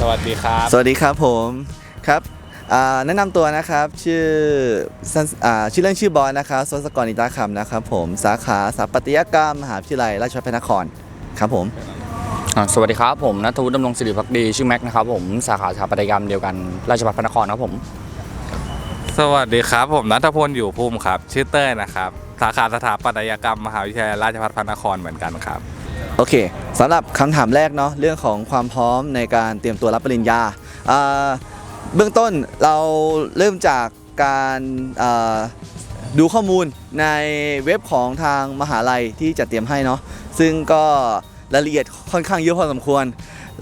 สวัสดีครับ สวัสดีครับผมครับอ่าแนะนำตัวนะครับชื่อสั้นอ่าชื่อเล่นชื่อบอยนะครับสวสกรนิตาคำนะครับผมสาขาสถาปัตยกรรมมหาวิทยาลัยราชภัฏพระนครครับผมอ่าสวัสดีครับผมนัทวุฒิดำรงศิริพักดีชื่อแม็กนะครับผมสาขาสถาปัตยกรรมเดียวกันราชภัฏพระนครครับผม สวัสดีครับ ผมนัทพลอยู่ภูมิครับ ชื่อเต้ยนะครับ สาขาสถาปัตยกรรมมหาวิทยาลัยราชภัฏพระนครเหมือนกันครับ โอเคสำหรับคำถามแรกเนาะเรื่องของความพร้อมในการเตรียมตัวรับปริญญาเบื้องต้นเราเริ่มจากการดูข้อมูลในเว็บของทางมหาลัยที่จัดเตรียมให้เนาะซึ่งก็รายละเอียดค่อนข้างเยอะพอสมควร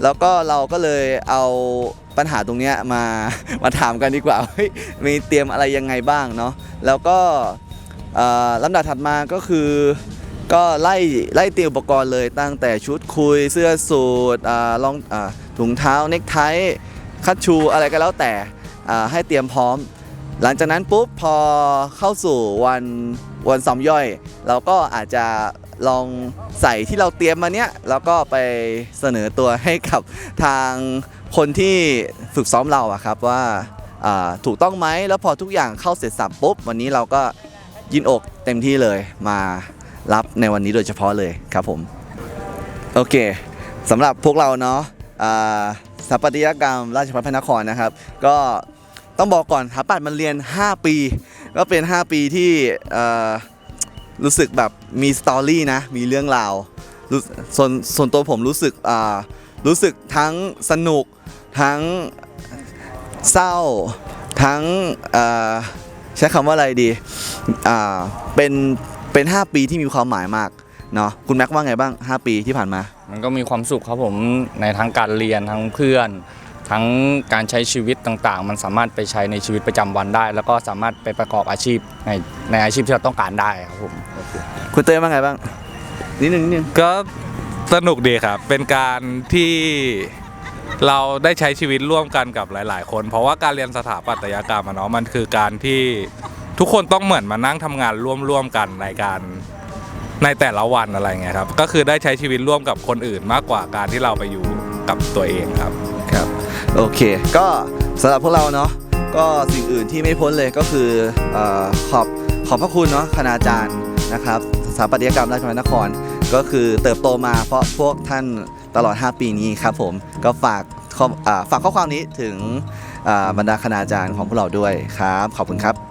แล้วก็เราก็เลยเอาปัญหาตรงนี้มามาถามกันดีกว่าเฮ้ยมีเตรียมอะไรยังไงบ้างเนาะแล้วก็ลำดับถัดมาก็คือ ก็ไล่ไล่เตรียมอุปกรณ์เลยตั้งแต่ชุดคุยเสื้อสูทอ่ารองอ่าถุงเท้าเนคไทคัตชูอะไรก็แล้วแต่อ่าให้เตรียมพร้อม หลังจากนั้นปุ๊บพอเข้าสู่วันวันซ้อมย่อย เราก็อาจจะลองใส่ที่เราเตรียมมาเนี้ยแล้วก็ไปเสนอตัวให้กับทางคนที่ฝึกซ้อมเราอะครับว่าถูกต้องไหมแล้วพอทุกอย่างเข้าเสร็จสับปุ๊บวันนี้เราก็ยินอกเต็มที่เลยมา รับในวันนี้โดยเฉพาะเลยครับผม โอเคสำหรับพวกเราเนาะสถาปัตยกรรมราชภัฏพระนครนะครับ ก็ต้องบอกก่อนสถาปัตย์มันเรียน 5 ปี ก็เป็น 5 ปีที่รู้สึกแบบมีสตอรี่นะ มีเรื่องราวส่วนส่วนตัวผมรู้สึกรู้สึกทั้งสนุกทั้งเศร้าทั้งใช้คำว่าอะไรดีเป็น เป็น 5 ปีที่มีความหมายมากเนาะคุณแม็กว่าไงบ้าง 5 ปีที่ผ่านมา มันก็มีความสุขครับผมในทั้งการเรียนทั้งเพื่อน ทั้งการใช้ชีวิตต่างๆ มันสามารถไปใช้ในชีวิตประจำวันได้ แล้วก็สามารถไปประกอบอาชีพในในอาชีพที่เราต้องการได้ครับผมคุณเต้ยว่าไงบ้างนิดนึงนิดนึงก็สนุกดีครับ เป็นการที่เราได้ใช้ชีวิตร่วมกันกับหลาย ๆ คน เพราะว่าการเรียนสถาปัตยกรรมอะเนาะมันคือการที่ ทุกคนต้องเหมือนมานั่งทำงานร่วมๆกันในการในแต่ละวันอะไรเงี้ยครับ ก็คือได้ใช้ชีวิตร่วมกับคนอื่นมากกว่าการที่เราไปอยู่กับตัวเองครับครับ โอเค ก็สำหรับพวกเราเนาะก็สิ่งอื่นที่ไม่พ้นเลยก็คืออขอบขอบพระคุณเนาะคณาจารย์นะครับสถาปัตยกรรมราชภัฏนคร ก็คือเติบโตมาเพราะพวกท่านตลอด 5 ปีนี้ครับผมก็ฝากข้อฝากข้อความนี้ถึงบรรดาคณาจารย์ของพวกเราด้วยครับ ขอบคุณครับ